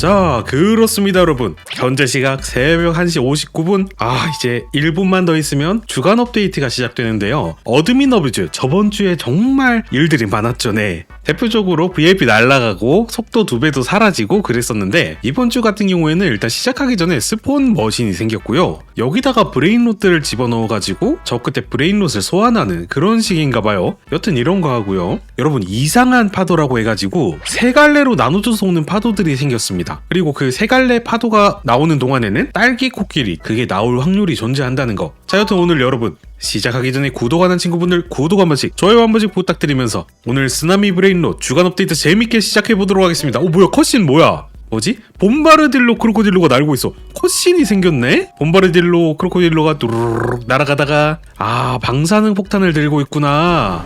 자, 그렇습니다, 여러분. 현재 시각 새벽 1시 59분. 아, 이제 1분만 더 있으면 주간 업데이트가 시작되는데요. 어드민 어뷰즈 저번 주에 정말 일들이 많았죠, 네. 대표적으로 VIP 날라가고 속도 두 배도 사라지고 그랬었는데 이번 주 같은 경우에는 일단 시작하기 전에 스폰 머신이 생겼고요. 여기다가 브레인롯들을 집어넣어가지고 저 끝에 브레인롯을 소환하는 그런 식인가 봐요. 여튼 이런 거 하고요. 여러분 이상한 파도라고 해가지고 세 갈래로 나눠져서 오는 파도들이 생겼습니다. 그리고 그 세 갈래 파도가 나오는 동안에는 딸기 코끼리 그게 나올 확률이 존재한다는 거. 자 여튼 오늘 여러분 시작하기 전에 구독 안 한 친구분들 구독 한 번씩 좋아요 한 번씩 부탁드리면서 오늘 쓰나미 브레인롯 주간 업데이트 재밌게 시작해 보도록 하겠습니다. 오 뭐야 컷신 뭐야? 뭐지? 봄바르딜로 크로코딜로가 날고 있어. 컷신이 생겼네? 봄바르딜로 크로코딜로가 뚜루룩 날아가다가 아 방사능 폭탄을 들고 있구나.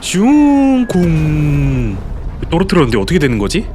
슝쿵 떨어뜨렸는데 어떻게 되는 거지?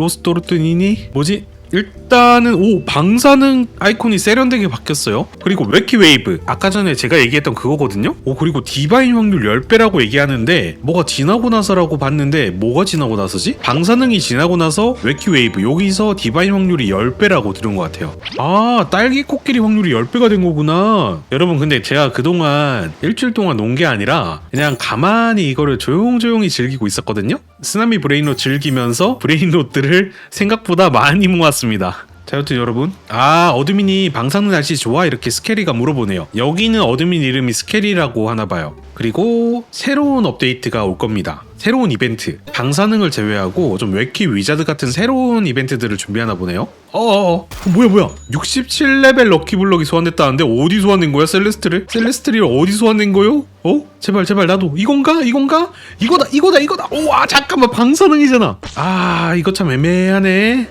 로스 또르뜨니니 뭐지? 일단은 오 방사능 아이콘이 세련되게 바뀌었어요. 그리고 웨키 웨이브. 아까 전에 제가 얘기했던 그거거든요? 오 그리고 디바인 확률 10배라고 얘기하는데 뭐가 지나고 나서라고 봤는데 뭐가 지나고 나서지? 방사능이 지나고 나서 웨키 웨이브. 여기서 디바인 확률이 10배라고 들은 것 같아요. 아 딸기 코끼리 확률이 10배가 된 거구나. 여러분 근데 제가 그동안 일주일 동안 논 게 아니라 그냥 가만히 이거를 조용조용히 즐기고 있었거든요? 쓰나미 브레인롯 즐기면서 브레인롯들을 생각보다 많이 모았 습니다. 자, 여튼 여러분. 아, 어드민이 방사능 날씨 좋아? 이렇게 스케리가 물어보네요. 여기는 어드민 이름이 스케리라고 하나 봐요. 그리고 새로운 업데이트가 올 겁니다. 새로운 이벤트. 방사능을 제외하고 좀 웨키 위자드 같은 새로운 이벤트들을 준비하나 보네요. 어어어. 어, 뭐야, 뭐야. 67레벨 럭키블럭이 소환됐다는데 어디 소환된 거야, 셀레스트를? 셀레스트를 어디 소환된 거요? 어? 제발, 제발, 나도. 이건가? 이건가? 이거다, 이거다, 이거다. 우와, 잠깐만. 방사능이잖아. 아, 이거 참 애매하네.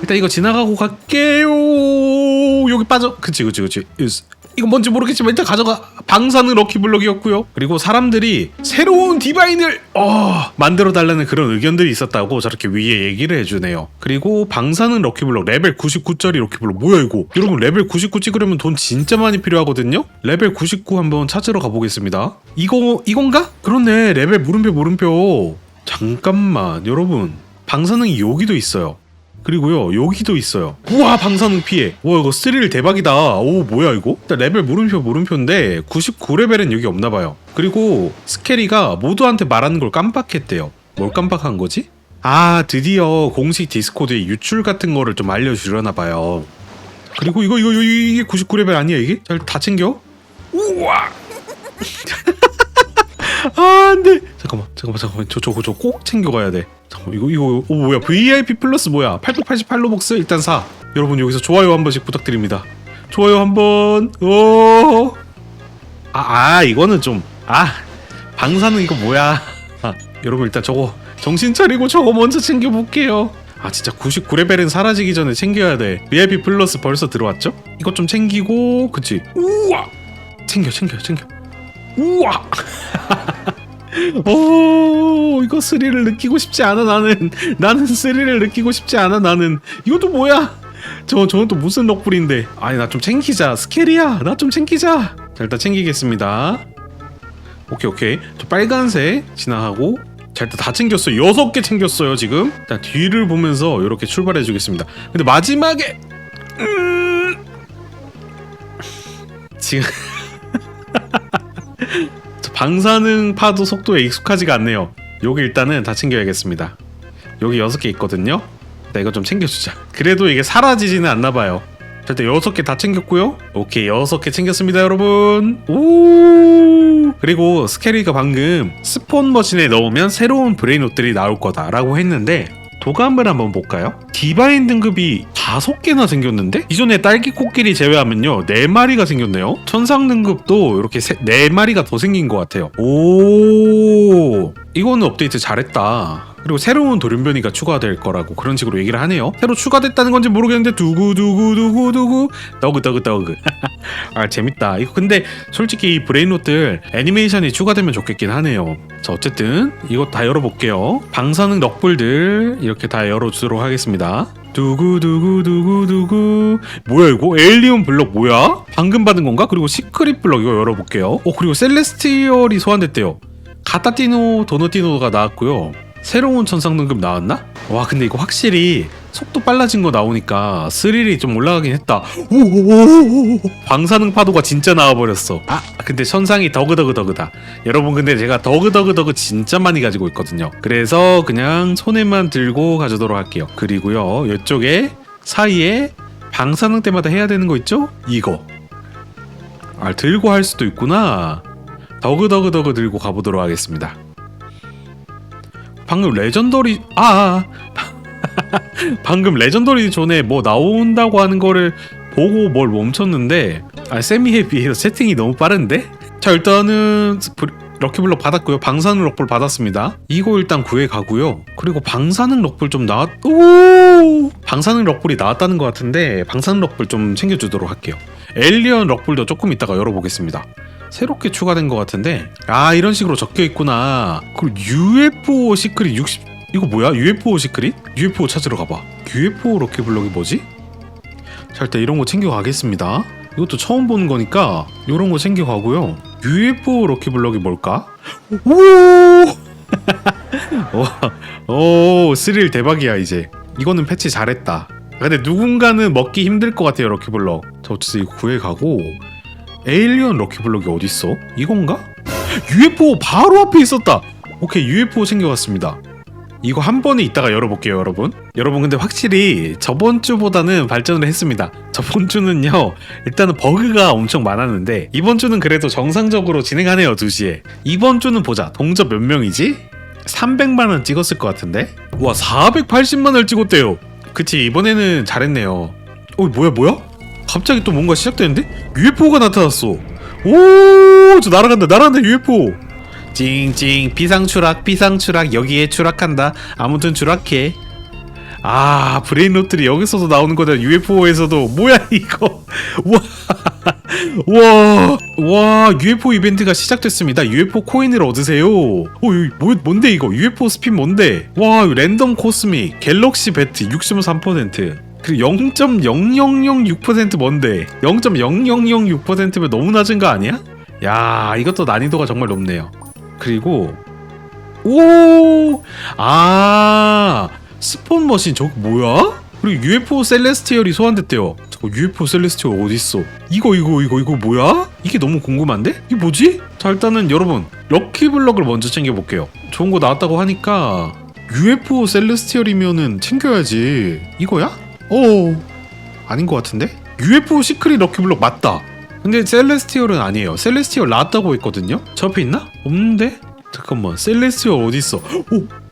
일단 이거 지나가고 갈게요. 여기 빠져. 그치, 그치, 그치. 이거 뭔지 모르겠지만 일단 가져가. 방사능 럭키블럭이었고요. 그리고 사람들이 새로운 디바인을 어, 만들어 달라는 그런 의견들이 있었다고 저렇게 위에 얘기를 해주네요. 그리고 방사능 럭키블럭 레벨 99짜리 럭키블럭 뭐야 이거? 여러분 레벨 99 찍으려면 돈 진짜 많이 필요하거든요. 레벨 99 한번 찾으러 가보겠습니다. 이거 이건가? 그렇네. 레벨 물음표 물음표. 잠깐만 여러분 방사능이 여기도 있어요. 그리고요 여기도 있어요. 우와 방사능 피해. 와 이거 스릴 대박이다. 오 뭐야 이거? 레벨 물음표 물음표인데 99레벨은 여기 없나봐요. 그리고 스케리가 모두한테 말하는 걸 깜빡했대요. 뭘 깜빡한 거지? 아 드디어 공식 디스코드에 유출 같은 거를 좀 알려주려나 봐요. 그리고 이거 이거 이게 99레벨 아니야 이게? 잘 다 챙겨? 우와! 아 안돼! 잠깐만 잠깐만 잠깐만. 저 저거 저꼭 챙겨가야 돼 이거 이거 오 뭐야. VIP 플러스 뭐야. 888로벅스 일단 사. 여러분 여기서 좋아요 한 번씩 부탁드립니다. 좋아요 한번. 오. 아, 아 이거는 좀 아 방사능 이거 뭐야. 아 여러분 일단 저거 정신 차리고 저거 먼저 챙겨볼게요. 아 진짜 99레벨은 사라지기 전에 챙겨야 돼. VIP 플러스 벌써 들어왔죠? 이것 좀 챙기고 그치? 우와! 챙겨 챙겨 챙겨. 우와 오 이거 스릴을 느끼고 싶지 않아 나는. 나는 스릴을 느끼고 싶지 않아 나는. 이것도 뭐야? 저 저건 또 무슨 럭불인데? 아니 나 좀 챙기자. 스케리야 나 좀 챙기자. 자 일단 챙기겠습니다. 오케이 오케이. 저 빨간색 지나가고 자 일단 다 챙겼어요. 여섯 개 챙겼어요 지금. 자 뒤를 보면서 이렇게 출발해 주겠습니다. 근데 마지막에 음... 지금. 저 방사능 파도 속도에 익숙하지가 않네요. 여기 일단은 다 챙겨야겠습니다. 여기 여섯 개 있거든요. 나 이거 좀 챙겨주자. 그래도 이게 사라지지는 않나 봐요. 자, 일단 여섯 개다 챙겼고요. 오케이 여섯 개 챙겼습니다, 여러분. 오. 그리고 스케리가 방금 스폰 머신에 넣으면 새로운 브레인 옷들이 나올 거다라고 했는데 도감을 한번 볼까요? 디바인 등급이 다섯 개나 생겼는데 이전에 딸기 코끼리 제외하면요 네 마리가 생겼네요. 천상 등급도 이렇게 세, 네 마리가 더 생긴 것 같아요. 오 이거는 업데이트 잘했다. 그리고 새로운 돌연변이가 추가될 거라고 그런 식으로 얘기를 하네요. 새로 추가됐다는 건지 모르겠는데 두구 두구 두구 두구 더그 더그 더그 아 재밌다. 이거 근데 솔직히 이 브레인롯들 애니메이션이 추가되면 좋겠긴 하네요. 자 어쨌든 이거 다 열어볼게요. 방사능 넉불들 이렇게 다 열어주도록 하겠습니다. 두구 두구 두구 두구 뭐야 이거 에일리온 블럭 뭐야? 방금 받은 건가? 그리고 시크릿 블럭 이거 열어볼게요. 어 그리고 셀레스티얼이 소환됐대요. 가타티노 도너티노가 나왔고요. 새로운 천상 등급 나왔나? 와 근데 이거 확실히 속도 빨라진 거 나오니까 스릴이 좀 올라가긴 했다. 오오오오오. 방사능 파도가 진짜 나와버렸어. 아 근데 천상이 더그더그더그다. 여러분 근데 제가 더그더그더그 진짜 많이 가지고 있거든요. 그래서 그냥 손에만 들고 가져도록 할게요. 그리고요 이쪽에 사이에 방사능 때마다 해야 되는 거 있죠? 이거. 아 들고 할 수도 있구나. 더그더그더그 들고 가보도록 하겠습니다. 방금 레전더리 아, 아 방금 레전더리 존에 뭐 나온다고 하는 거를 보고 뭘 멈췄는데 아 세미에 비해서 채팅이 너무 빠른데? 자 일단은 브- 럭키블럭 받았고요. 방사능 럭볼 받았습니다. 이거 일단 구해 가고요. 그리고 방사능 럭볼 좀 나왔 오! 방사능 럭볼이 나왔다는 것 같은데 방사능 럭볼 좀 챙겨주도록 할게요. 엘리언 럭볼도 조금 이따가 열어보겠습니다 새롭게 추가된 것 같은데? 아 이런 식으로 적혀 있구나. 그리고 UFO 시크릿 60 이거 뭐야? UFO 시크릿? UFO 찾으러 가봐. UFO 럭키블럭이 뭐지? 자 일단 이런 거 챙겨 가겠습니다. 이것도 처음 보는 거니까 이런 거 챙겨 가고요. UFO 럭키블럭이 뭘까? 오, 오 스릴 대박이야 이제. 이거는 패치 잘했다. 근데 누군가는 먹기 힘들 것 같아요 럭키블럭. 저 어쨌든 이거 구해 가고 에일리언 럭키블럭이 어딨어? 이건가? UFO 바로 앞에 있었다. 오케이 UFO 챙겨갔습니다. 이거 한 번에 이따가 열어볼게요 여러분. 여러분 근데 확실히 저번 주보다는 발전을 했습니다. 저번 주는요 일단은 버그가 엄청 많았는데 이번 주는 그래도 정상적으로 진행하네요 2시에. 이번 주는 보자 동접 몇 명이지? 300만 원 찍었을 것 같은데? 와 480만 원을 찍었대요. 그치 이번에는 잘했네요. 어 뭐야 뭐야? 갑자기 또 뭔가 시작되는데? UFO가 나타났어. 오, 저 날아간다, 날아간다, UFO. 찡찡, 비상추락, 비상추락, 여기에 추락한다. 아무튼 추락해. 아, 브레인롯들이 여기서도 나오는 거다. UFO에서도. 뭐야, 이거. 와, 와, 와, UFO 이벤트가 시작됐습니다. UFO 코인을 얻으세요. 어, 이거 뭐, 뭔데, 이거? UFO 스핀 뭔데? 와, 랜덤 코스믹, 갤럭시 배트 63%. 그리고 0.0006% 뭔데? 0.0006%면 너무 낮은 거 아니야? 야, 이것도 난이도가 정말 높네요. 그리고 오! 아! 스폰 머신 저거 뭐야? 그리고 UFO 셀레스티얼이 소환됐대요. 저거 UFO 셀레스티얼 어딨어? 이거 이거 이거 이거 뭐야? 이게 너무 궁금한데? 이게 뭐지? 자 일단은 여러분 럭키 블럭을 먼저 챙겨볼게요. 좋은 거 나왔다고 하니까 UFO 셀레스티얼이면은 챙겨야지. 이거야? 오 아닌 것 같은데? UFO 시크릿 럭키블럭 맞다. 근데 셀레스티얼은 아니에요. 셀레스티얼 나왔다고 했거든요. 저 앞에 있나? 없는데? 잠깐만 셀레스티얼 어디 있어?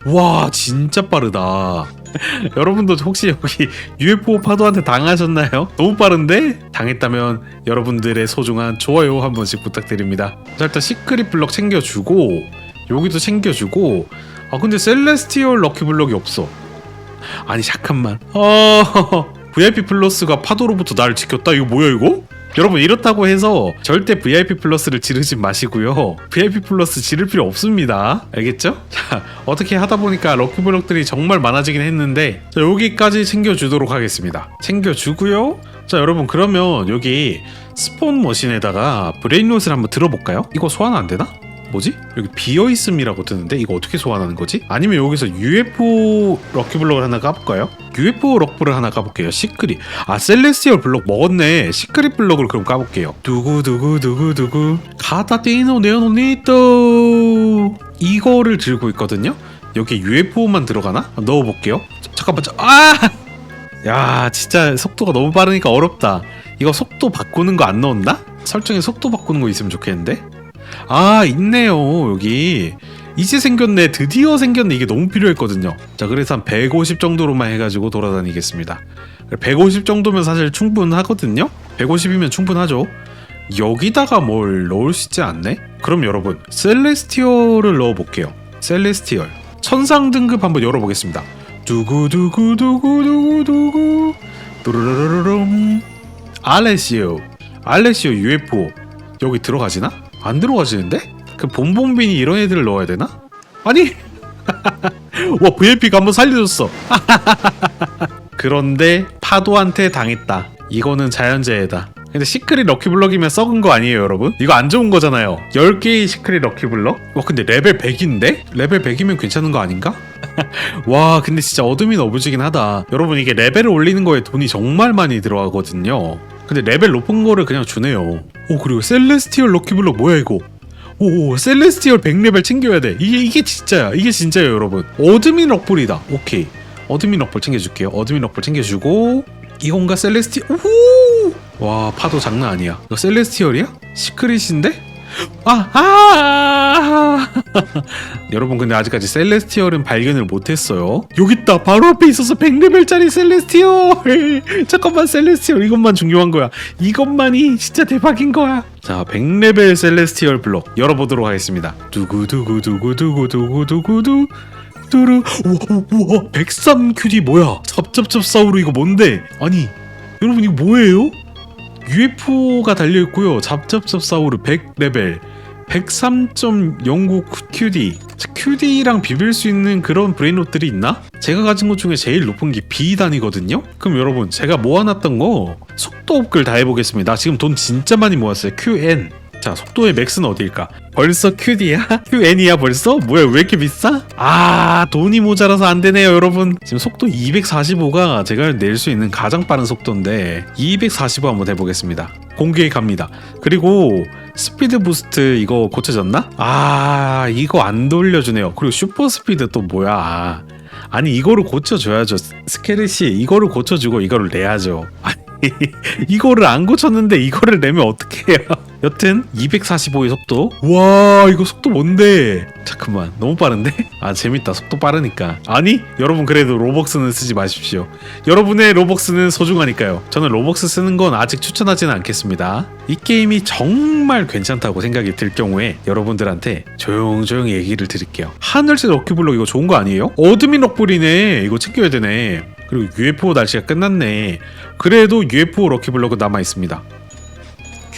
오, 와 진짜 빠르다. 여러분도 혹시 여기 UFO 파도한테 당하셨나요? 너무 빠른데? 당했다면 여러분들의 소중한 좋아요 한 번씩 부탁드립니다. 자 일단 시크릿 블럭 챙겨주고 여기도 챙겨주고 아 근데 셀레스티얼 럭키블럭이 없어. 아니 잠깐만. 어 VIP 플러스가 파도로부터 나를 지켰다. 이거 뭐야 이거? 여러분 이렇다고 해서 절대 VIP 플러스를 지르지 마시고요. VIP 플러스 지를 필요 없습니다. 알겠죠? 자 어떻게 하다 보니까 럭키블럭들이 정말 많아지긴 했는데 자, 여기까지 챙겨주도록 하겠습니다. 챙겨주고요. 자 여러분 그러면 여기 스폰 머신에다가 브레인롯을 한번 들어볼까요? 이거 소환 안 되나? 뭐지? 여기 비어 있음이라고 뜨는데 이거 어떻게 소환하는 거지? 아니면 여기서 UFO 럭키블럭을 하나 까볼까요? UFO 럭블을 하나 까볼게요. 시크릿. 아 셀레스티얼 블럭 먹었네. 시크릿 블럭을 그럼 까볼게요. 두구 두구 두구 두구 카타티노 네오노니토 이거를 들고 있거든요. 여기 UFO만 들어가나? 넣어볼게요. 자, 잠깐만. 자, 아! 야 진짜 속도가 너무 빠르니까 어렵다. 이거 속도 바꾸는 거 안 넣었나? 설정에 속도 바꾸는 거 있으면 좋겠는데? 아 있네요 여기. 이제 생겼네. 드디어 생겼네. 이게 너무 필요했거든요. 자 그래서 한 150 정도로만 해가지고 돌아다니겠습니다. 150 정도면 사실 충분하거든요? 150이면 충분하죠. 여기다가 뭘 넣을 수 있지 않네? 그럼 여러분 셀레스티얼을 넣어볼게요. 셀레스티얼. 천상 등급 한번 열어보겠습니다. 두구두구두구두구두구. 두루루루룸 알레시오. 알레시오 UFO 여기 들어가지나? 안 들어가지는데? 그 본본빈이 이런 애들을 넣어야 되나? 아니 와 VIP가 한번 살려줬어 그런데 파도한테 당했다 이거는 자연재해다 근데 시크릿 럭키블럭이면 썩은 거 아니에요 여러분? 이거 안 좋은 거잖아요 10개의 시크릿 럭키블럭? 와 근데 레벨 100인데? 레벨 100이면 괜찮은 거 아닌가? 와 근데 진짜 어둠이 너무지긴 하다 여러분 이게 레벨을 올리는 거에 돈이 정말 많이 들어가거든요 근데 레벨 높은 거를 그냥 주네요 오 그리고 셀레스티얼 럭키블럭 뭐야 이거? 오 셀레스티얼 100레벨 챙겨야 돼. 이게 이게 진짜야. 이게 진짜예요 여러분. 어드민 럭불이다. 오케이. 어드민 럭불 챙겨줄게요. 어드민 럭불 챙겨주고 이건가 셀레스티 오호! 와 파도 장난 아니야. 이거 셀레스티얼이야? 시크릿인데? 아, 아, 여러분 근데 아직까지 셀레스티얼은 발견을 못했어요. 여기 있다. 바로 앞에 있어서 100레벨짜리 셀레스티얼. 잠깐만 셀레스티얼 이것만 중요한 거야. 이것만이 진짜 대박인 거야. 자, 100레벨 셀레스티얼 블록 열어보도록 하겠습니다. 두구 두구 두구 두구 두구 두구 두. 뚜루 우와 우와 103QD 뭐야 찹찹찹 사우루 이거 뭔데 아니 여러분 이거 뭐예요? UFO가 달려 있고요. 잡잡잡사우르 100레벨 103.09 QD QD랑 비빌 수 있는 그런 브레인롯들이 있나? 제가 가진 것 중에 제일 높은 게 B단이거든요? 그럼 여러분 제가 모아놨던 거 속도 업글 다 해보겠습니다. 지금 돈 진짜 많이 모았어요. QN 자 속도의 맥스는 어디일까? 벌써 QD야? QN이야 벌써? 뭐야 왜 이렇게 비싸? 아 돈이 모자라서 안 되네요 여러분 지금 속도 245가 제가 낼 수 있는 가장 빠른 속도인데 245 한번 해보겠습니다 공개에 갑니다 그리고 스피드 부스트 이거 고쳐졌나? 아 이거 안 돌려주네요 그리고 슈퍼 스피드 또 뭐야 아니 이거를 고쳐줘야죠 스케르시 이거를 고쳐주고 이거를 내야죠 이거를 안 고쳤는데 이거를 내면 어떡해요 여튼 245의 속도. 와 이거 속도 뭔데? 잠깐만 너무 빠른데? 아 재밌다. 속도 빠르니까. 아니 여러분 그래도 로벅스는 쓰지 마십시오. 여러분의 로벅스는 소중하니까요. 저는 로벅스 쓰는 건 아직 추천하지는 않겠습니다. 이 게임이 정말 괜찮다고 생각이 들 경우에 여러분들한테 조용조용 얘기를 드릴게요. 하늘색 럭키블럭 이거 좋은 거 아니에요? 어드민 럭블이네. 이거 챙겨야 되네. 그리고 UFO 날씨가 끝났네. 그래도 UFO 럭키블럭은 남아있습니다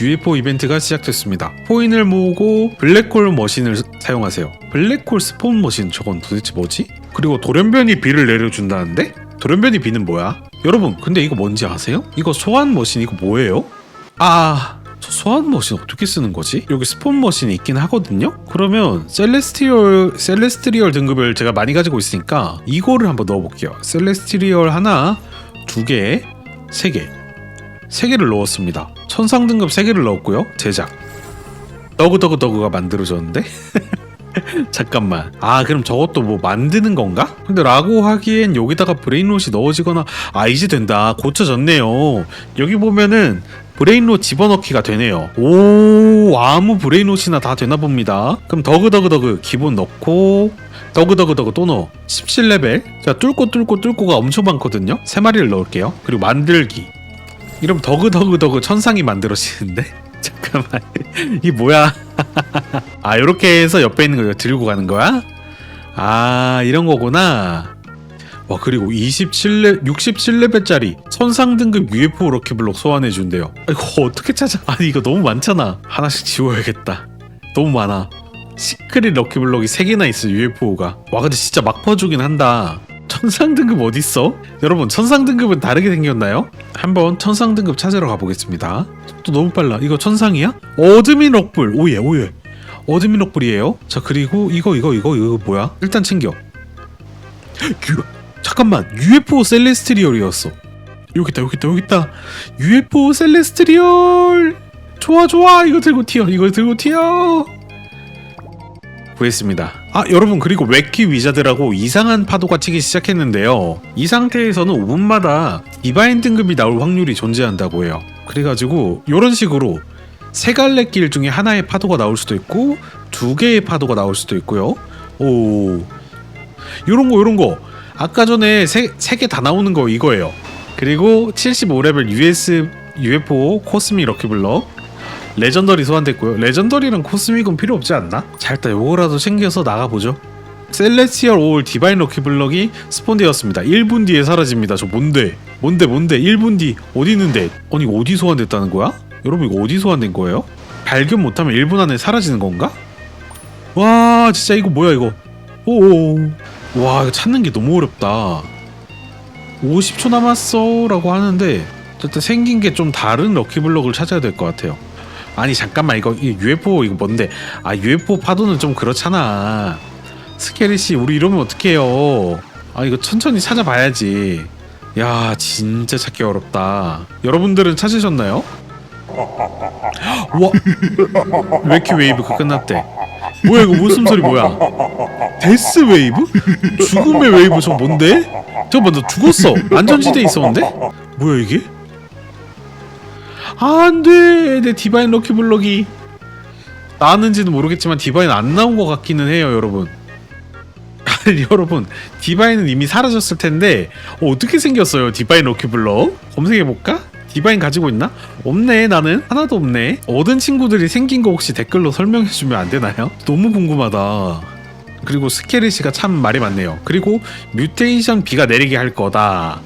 UFO 이벤트가 시작됐습니다. 코인을 모으고 블랙홀 머신을 사용하세요. 블랙홀 스폰 머신 저건 도대체 뭐지? 그리고 돌연변이 비를 내려준다는데? 돌연변이 비는 뭐야? 여러분 근데 이거 뭔지 아세요? 이거 소환 머신 이거 뭐예요? 아... 저 소환 머신 어떻게 쓰는 거지? 여기 스폰 머신이 있긴 하거든요? 그러면 셀레스티얼, 셀레스트리얼 등급을 제가 많이 가지고 있으니까 이거를 한번 넣어볼게요. 셀레스트리얼 하나, 두 개, 세 개. 세 개를 넣었습니다. 천상 등급 세 개를 넣었고요. 제작. 더그더그더그가 만들어졌는데? 잠깐만. 아, 그럼 저것도 뭐 만드는 건가? 근데 라고 하기엔 여기다가 브레인롯이 넣어지거나 아, 이제 된다. 고쳐졌네요. 여기 보면은 브레인롯 집어넣기가 되네요. 오, 아무 브레인롯이나 다 되나 봅니다. 그럼 더그더그더그 기본 넣고 더그더그더그 또 넣어. 17레벨. 자, 뚫고 뚫고 뚫고가 엄청 많거든요. 세 마리를 넣을게요. 그리고 만들기. 이러면 더그더그더그 천상이 만들어지는데? 잠깐만. 이 뭐야? 아 요렇게 해서 옆에 있는 거 들고 가는 거야? 아 이런 거구나. 와 그리고 27레 67레벨짜리 천상 등급 UFO 럭키블럭 소환해 준대요. 이거 어떻게 찾아? 아니 이거 너무 많잖아. 하나씩 지워야겠다. 너무 많아. 시크릿 럭키블럭이 3개나 있어 UFO가. 와 근데 진짜 막 퍼주긴 한다 천상 등급 어딨어? 여러분 천상 등급은 다르게 생겼나요? 한번 천상 등급 찾으러 가보겠습니다. 또 너무 빨라. 이거 천상이야? 어드민 럭불. 오예 오예. 어드민 럭불이에요? 자 그리고 이거 이거 이거 이거 뭐야? 일단 챙겨. 유, 잠깐만. UFO 셀레스트리얼이었어. 여기 있다 여기 있다 여기 있다 UFO 셀레스트리얼! 좋아 좋아. 이거 들고 튀어 이거 들고 튀어 구했습니다. 아 여러분 그리고 웨키 위자드라고 이상한 파도가 치기 시작했는데요. 이 상태에서는 5분마다 디바인 등급이 나올 확률이 존재한다고 해요. 그래가지고 이런 식으로 세 갈래 길 중에 하나의 파도가 나올 수도 있고 두 개의 파도가 나올 수도 있고요. 오 요런 거 요런 거 아까 전에 세 개 다 나오는 거 이거예요. 그리고 75레벨 US UFO 코스미 럭키블럭 레전더리 소환됐고요. 레전더리랑 코스믹은 필요 없지 않나? 자 일단 요거라도 챙겨서 나가보죠. 셀레스티얼 올 디바인 럭키블럭이 스폰되었습니다. 1분 뒤에 사라집니다. 저 뭔데? 뭔데 뭔데? 1분 뒤 어디 있는데? 아니 어디 소환됐다는 거야? 여러분 이거 어디 소환된 거예요? 발견 못하면 1분 안에 사라지는 건가? 와 진짜 이거 뭐야 이거? 오오 와 이거 찾는 게 너무 어렵다. 50초 남았어 라고 하는데 어쨌든 생긴 게 좀 다른 럭키블럭을 찾아야 될 것 같아요. 아니 잠깐만 이거 이 UFO 이거 뭔데? 아 UFO 파도는 좀 그렇잖아. 스케리 씨 우리 이러면 어떡해요 아 이거 천천히 찾아봐야지 야 진짜 찾기 어렵다 여러분들은 찾으셨나요? 와 웨키 웨이브가 끝났대 뭐야 이거 웃음소리 뭐야 데스 웨이브? 죽음의 웨이브 저 뭔데? 잠깐만 너 죽었어 안전지대에 있었는데? 뭐야 이게? 안돼 내 디바인 럭키 블럭이 나왔는지는 모르겠지만 디바인 안 나온 것 같기는 해요 여러분 여러분 디바인은 이미 사라졌을 텐데 어, 어떻게 생겼어요 디바인 럭키 블럭? 검색해볼까? 디바인 가지고 있나? 없네 나는 하나도 없네 얻은 친구들이 생긴 거 혹시 댓글로 설명해주면 안 되나요? 너무 궁금하다 그리고 스케리시가 참 말이 많네요 그리고 뮤테이션 비가 내리게 할 거다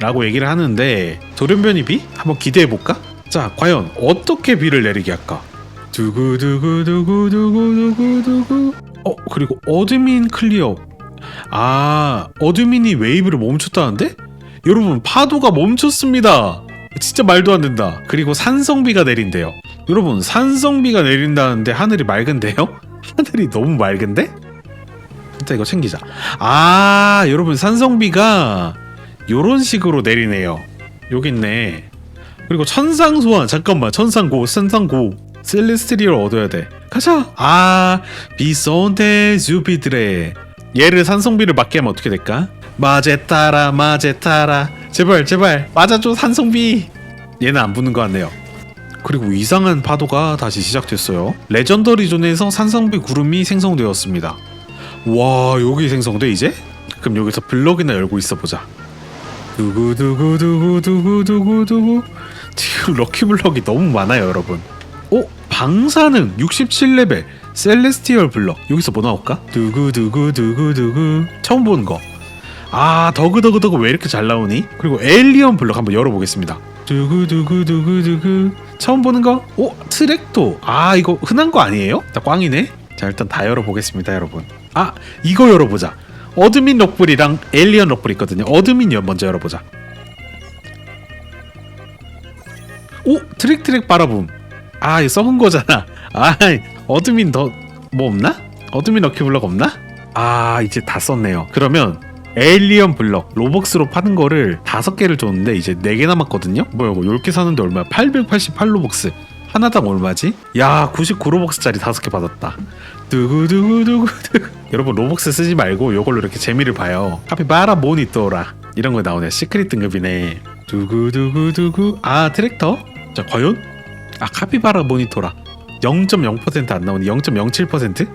라고 얘기를 하는데 돌연변이 비? 한번 기대해볼까? 자 과연 어떻게 비를 내리게 할까? 두구두구두구두구두구두구 어 그리고 어드민 클리어 아 어드민이 웨이브를 멈췄다는데? 여러분 파도가 멈췄습니다 진짜 말도 안 된다 그리고 산성비가 내린대요 여러분 산성비가 내린다는데 하늘이 맑은데요? 하늘이 너무 맑은데? 일단 이거 챙기자 아 여러분 산성비가 요런 식으로 내리네요 있네 그리고 천상 소환 잠깐만 천상고 천상고. 셀레스트리얼 얻어야 돼. 가자. 아 비손테 주피드레 얘를 산성비를 맞게 하면 어떻게 될까? 마제타라 마제타라. 제발 제발 맞아줘 산성비. 얘는 안 붙는 것 같네요. 그리고 이상한 파도가 다시 시작됐어요. 레전더리 존에서 산성비 구름이 생성되었습니다. 와 여기 생성돼 이제? 그럼 여기서 블럭이나 열고 있어 보자. 두구두구두구두구두구두구 지금 럭키블럭이 너무 많아요 여러분. 어? 방사능 67레벨 셀레스티얼 블럭. 여기서 뭐 나올까? 두구두구 두구 두구. 처음 보는 거아 더그더그더그 왜 이렇게 잘 나오니? 그리고 에일리언 블럭 한번 열어보겠습니다. 두구두구두구두구. 처음 보는 거? 오 트랙도. 아 이거 흔한 거 아니에요? 나 꽝이네. 자 일단 다 열어보겠습니다 여러분. 아 이거 열어보자. 어드민 럭블이랑 에일리언 럭블 있거든요. 어드민 먼저 열어보자 오 트랙 트랙 바라붐 아 이거 썩은 거잖아. 아 어드민 더 뭐 없나? 어드민 럭키 블럭 없나? 아 이제 다 썼네요. 그러면 에일리언 블럭 로벅스로 파는 거를 다섯 개를 줬는데 이제 네 개 남았거든요? 뭐야 이거 10개 사는데 얼마야? 888 로벅스. 하나당 얼마지? 야 99로벅스짜리 다섯 개 받았다. 두구두구두구 여러분 로벅스 쓰지 말고 요걸로 이렇게 재미를 봐요. 카피바라 모니또라. 이런 거 나오네 시크릿 등급이네. 두구두구두구. 아 트랙터? 자 과연? 아 카피바라 모니터라. 0.0%안 나오니 0.07%?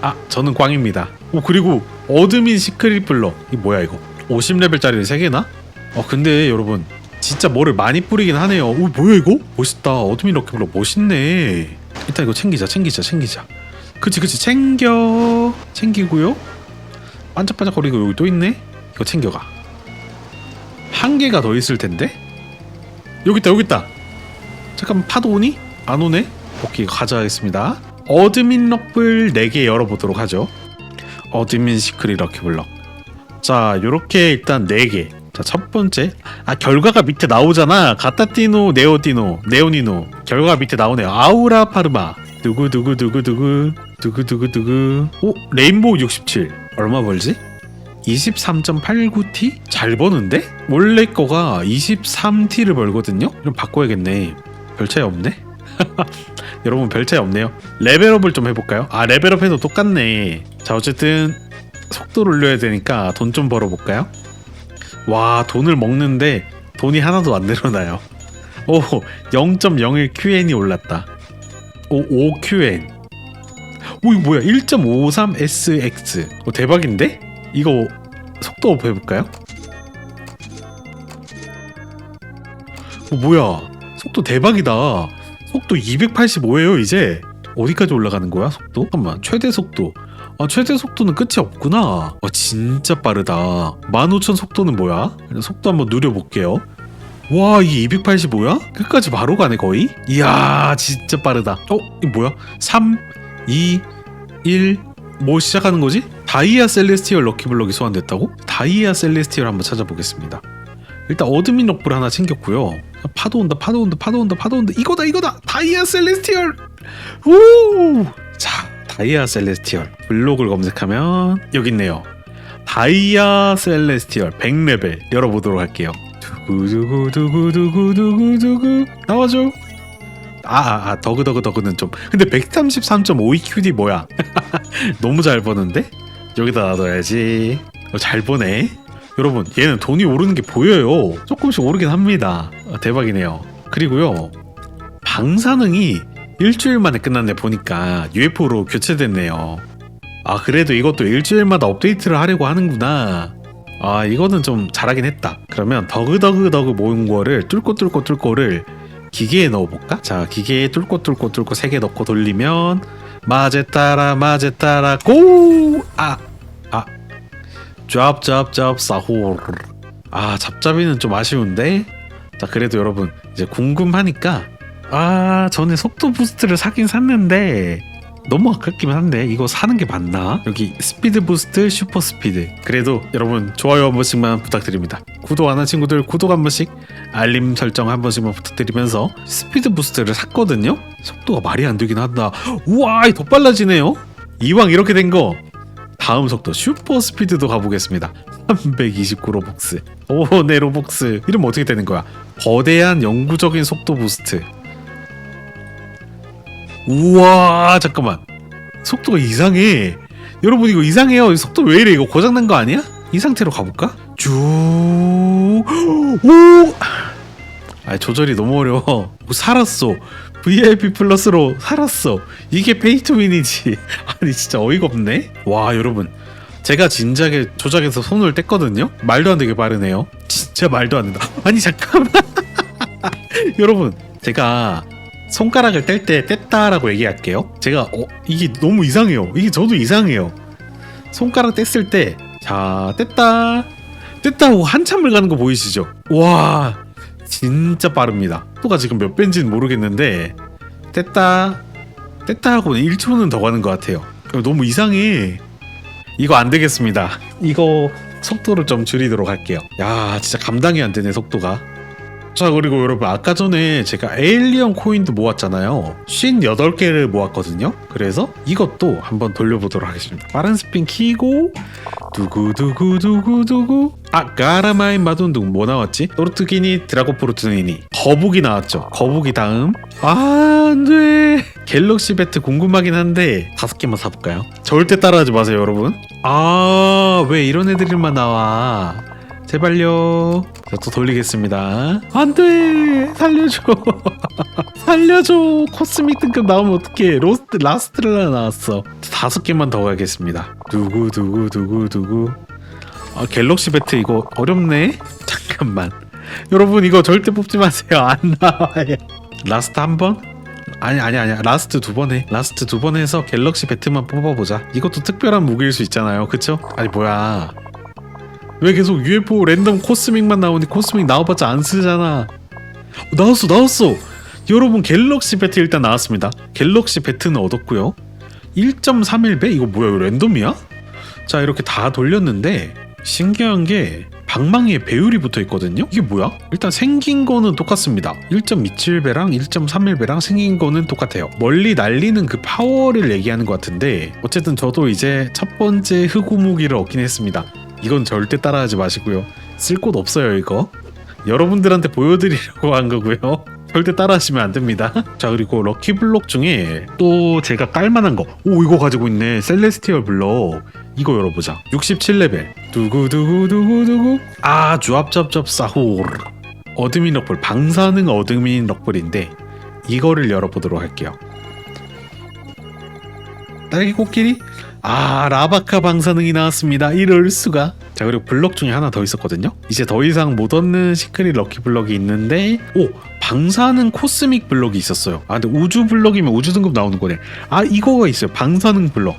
아 저는 꽝입니다. 오 그리고 어드민 시크릿 블럭 이 뭐야 이거? 50레벨짜리를 3개나? 어 근데 여러분 진짜 뭐를 많이 뿌리긴 하네요. 오 뭐야 이거? 멋있다. 어드민 럭키 블럭 멋있네. 일단 이거 챙기자 챙기자 챙기자. 그치 그치. 챙겨. 챙기고요. 반짝반짝거리고 여기 또 있네? 이거 챙겨가. 한 개가 더 있을 텐데 여기 있다 여기 있다. 잠깐 파도 오니? 안 오네? 오케이 가져가겠습니다. 어드민 럭블 4개 열어보도록 하죠. 어드민 시크릿 럭키블럭. 자 요렇게 일단 4개. 자 첫 번째. 아 결과가 밑에 나오잖아. 가타티노 네오티노 네오니노. 결과가 밑에 나오네요. 아우라 파르마. 두구두구두구두구. 두구두구두구. 오 레인보우 67 얼마 벌지? 23.89T? 잘 버는데? 원래 거가 23T를 벌거든요? 그럼 바꿔야겠네 별 차이 없네? 여러분 별 차이 없네요 레벨업을 좀 해볼까요? 아 레벨업 해도 똑같네 자 어쨌든 속도를 올려야 되니까 돈 좀 벌어볼까요? 와 돈을 먹는데 돈이 하나도 안 늘어나요 오 0.01 QN이 올랐다 오 5QN 오 이거 뭐야 1.53SX 오 대박인데? 이거 속도 업 해볼까요? 오 뭐야 속도 대박이다 속도 285예요 이제 어디까지 올라가는 거야 속도? 잠깐만 최대 속도 아 최대 속도는 끝이 없구나 와 진짜 빠르다 15,000 속도는 뭐야? 속도 한번 누려볼게요 와 이게 285야? 끝까지 바로 가네 거의? 이야 진짜 빠르다 어? 이거 뭐야? 3 2 1 뭐 시작하는 거지? 다이아 셀레스티얼 럭키블럭이 소환됐다고? 다이아 셀레스티얼 한번 찾아보겠습니다. 일단 어드민 럭블 하나 챙겼고요. 파도 온다 파도 온다 파도 온다 파도 온다. 이거다 이거다! 다이아 셀레스티얼! 오 자 다이아 셀레스티얼. 블록을 검색하면 여기 있네요. 다이아 셀레스티얼 100레벨 열어보도록 할게요. 두구두구두구두구두구두구. 나와줘. 아, 아, 아 더그더그 더그는 좀. 근데 133.5 EQD 뭐야 너무 잘 버는데? 여기다 놔둬야지. 어, 잘 보네. 여러분 얘는 돈이 오르는 게 보여요. 조금씩 오르긴 합니다. 아, 대박이네요. 그리고요 방사능이 일주일 만에 끝났네 보니까. UFO로 교체됐네요. 아 그래도 이것도 일주일마다 업데이트를 하려고 하는구나. 아 이거는 좀 잘하긴 했다. 그러면 더그더그더그 모은 거를 뚫고 뚫고 뚫고를 기계에 넣어볼까? 자 기계에 뚫고 뚫고 뚫고 세개 넣고 돌리면 마제 따라 마제 따라 고! 아! 아! 짭짭짭 사호 아 잡잡이는 좀 아쉬운데 자 그래도 여러분 이제 궁금하니까 아 전에 속도 부스트를 사긴 샀는데 너무 아깝기만 한데 이거 사는 게 맞나? 여기 스피드 부스트 슈퍼 스피드. 그래도 여러분 좋아요 한 번씩만 부탁드립니다. 구독 안 한 친구들 구독 한 번씩 알림 설정 한 번씩만 부탁드리면서 스피드 부스트를 샀거든요? 속도가 말이 안 되긴 한다. 우와 더 빨라지네요. 이왕 이렇게 된 거. 다음 속도 슈퍼 스피드도 가보겠습니다. 329 로복스. 오네 로복스. 이러면 어떻게 되는 거야? 거대한 영구적인 속도 부스트 우와 잠깐만. 속도가 이상해. 여러분 이거 이상해요. 이 속도 왜 이래? 이거 고장난 거 아니야? 이 상태로 가볼까? 쭉오! 아 조절이 너무 어려워. 오, 살았어. VIP 플러스로 살았어. 이게 페이투윈이지. 아니 진짜 어이가 없네. 와 여러분. 제가 진작에 조작해서 손을 뗐거든요? 말도 안 되게 빠르네요. 진짜 말도 안 된다. 아니 잠깐만. 여러분 제가 손가락을 뗄 때 뗐다라고 얘기할게요. 제가 어 이게 너무 이상해요. 이게 저도 이상해요. 손가락 뗐을 때 자 뗐다 뗐다 하고 한참을 가는 거 보이시죠? 와 진짜 빠릅니다. 속도가 지금 몇 배인지는 모르겠는데 뗐다 뗐다 하고 1초는 더 가는 것 같아요. 너무 이상해. 이거 안 되겠습니다. 이거 속도를 좀 줄이도록 할게요. 야 진짜 감당이 안 되네 속도가. 자 그리고 여러분 아까 전에 제가 에일리언 코인도 모았잖아요. 58개를 모았거든요. 그래서 이것도 한번 돌려보도록 하겠습니다. 빠른 스핀 키고 두구두구두구두구. 아 가라마인 마돈둥 뭐 나왔지? 또르트기니 드라고포르투니니. 거북이 나왔죠. 거북이 다음. 아 안돼. 갤럭시 배트 궁금하긴 한데 다섯 개만 사볼까요? 절대 따라하지 마세요 여러분. 아 왜 이런 애들만 나와 제발요. 자, 또 돌리겠습니다. 안 돼! 살려줘! 살려줘! 코스믹 등급 나오면 어떡해. 로스트, 라스트를 나왔어. 다섯 개만 더 가겠습니다. 누구, 누구, 누구, 누구. 아, 갤럭시 배트 이거 어렵네? 잠깐만. 여러분, 이거 절대 뽑지 마세요. 안 나와요. 라스트 한 번? 아니 아니 아니 라스트 두번 해. 라스트 두번 해서 갤럭시 배트만 뽑아보자. 이것도 특별한 무기일 수 있잖아요. 그쵸? 아니 뭐야. 왜 계속 UFO 랜덤 코스믹만 나오니 코스믹 나와봤자 안 쓰잖아. 어, 나왔어 나왔어. 여러분 갤럭시 배트 일단 나왔습니다. 갤럭시 배트는 얻었고요. 1.31배? 이거 뭐야 이거 랜덤이야? 자 이렇게 다 돌렸는데 신기한 게 방망이에 배율이 붙어 있거든요? 이게 뭐야? 일단 생긴 거는 똑같습니다. 1.27배랑 1.31배랑 생긴 거는 똑같아요. 멀리 날리는 그 파워를 얘기하는 것 같은데 어쨌든 저도 이제 첫 번째 흑우 무기를 얻긴 했습니다 이건 절대 따라하지 마시고요. 쓸 곳 없어요 이거. 여러분들한테 보여드리려고 한 거고요. 절대 따라하시면 안 됩니다. 자 그리고 럭키 블록 중에 또 제가 깔만한 거. 오 이거 가지고 있네. 셀레스티얼 블록. 이거 열어보자. 67레벨. 두구두구두구두구. 아 주압잡잡 사호르. 어드민 럭블 방사능 어드민 럭블인데 이거를 열어보도록 할게요. 딸기 코끼리? 아 라바카 방사능이 나왔습니다. 이럴 수가? 자 그리고 블럭 중에 하나 더 있었거든요. 이제 더 이상 못 얻는 시크릿 럭키 블럭이 있는데 오 방사능 코스믹 블럭이 있었어요. 아 근데 우주 블럭이면 우주 등급 나오는 거네. 아 이거가 있어요. 방사능 블럭.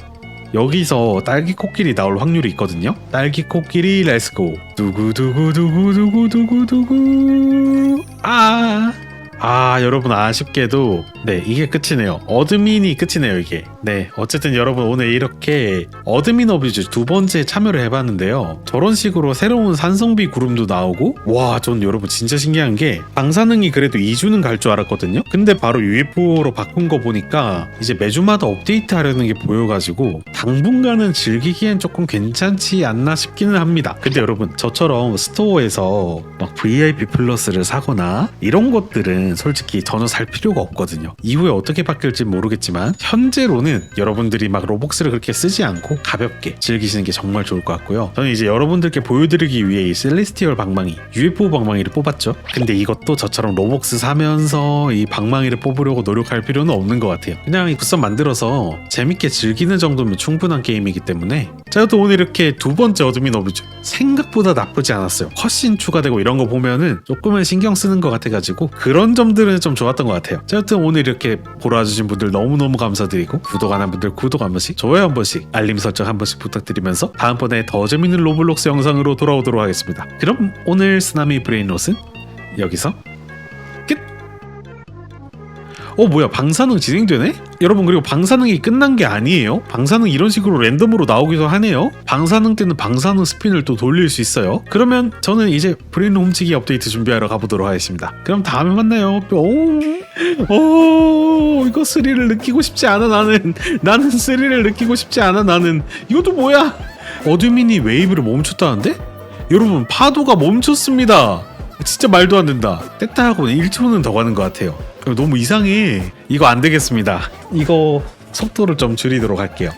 여기서 딸기 코끼리 나올 확률이 있거든요. 딸기 코끼리 렛츠고 두구두구두구두구두구두구. 아 아 여러분 아쉽게도 네 이게 끝이네요. 어드민이 끝이네요 이게. 네 어쨌든 여러분 오늘 이렇게 어드민 어뷰즈 두 번째 참여를 해봤는데요. 저런 식으로 새로운 산성비 구름도 나오고 와 전 여러분 진짜 신기한 게 방사능이 그래도 2주는 갈 줄 알았거든요. 근데 바로 UFO로 바꾼 거 보니까 이제 매주마다 업데이트 하려는 게 보여가지고 당분간은 즐기기엔 조금 괜찮지 않나 싶기는 합니다. 근데 여러분 저처럼 스토어에서 막 VIP 플러스를 사거나 이런 것들은 솔직히 전혀 살 필요가 없거든요. 이후에 어떻게 바뀔지 모르겠지만 현재로는 여러분들이 막 로복스를 그렇게 쓰지 않고 가볍게 즐기시는 게 정말 좋을 것 같고요. 저는 이제 여러분들께 보여드리기 위해 이 셀레스티얼 방망이, UFO 방망이를 뽑았죠. 근데 이것도 저처럼 로복스 사면서 이 방망이를 뽑으려고 노력할 필요는 없는 것 같아요. 그냥 이 굿선 만들어서 재밌게 즐기는 정도면 충분한 게임이기 때문에 제가 또 오늘 이렇게 두 번째 어둠이 너무죠. 생각보다 나쁘지 않았어요. 컷신 추가되고 이런 거 보면은 조금은 신경 쓰는 것 같아가지고 그런 점들은 좀 좋았던 것 같아요. 자, 여튼 오늘 이렇게 보러 와주신 분들 너무너무 감사드리고 구독 안 한 분들 구독 한 번씩 좋아요 한 번씩 알림 설정 한 번씩 부탁드리면서 다음번에 더 재밌는 로블록스 영상으로 돌아오도록 하겠습니다. 그럼 오늘 쓰나미 브레인롯은 여기서 끝! 어 뭐야 방사능 진행되네? 여러분 그리고 방사능이 끝난 게 아니에요? 방사능 이런 식으로 랜덤으로 나오기도 하네요? 방사능 때는 방사능 스핀을 또 돌릴 수 있어요? 그러면 저는 이제 브레인 홈치기 업데이트 준비하러 가보도록 하겠습니다. 그럼 다음에 만나요. 오, 오 이거 스릴을 느끼고 싶지 않아 나는. 나는 스릴을 느끼고 싶지 않아 나는. 이것도 뭐야? 어드민이 웨이브를 멈췄다는데? 여러분 파도가 멈췄습니다. 진짜 말도 안 된다. 떼따하고는 1초는 더 가는 것 같아요. 너무 이상해. 이거 안 되겠습니다. 이거 속도를 좀 줄이도록 할게요.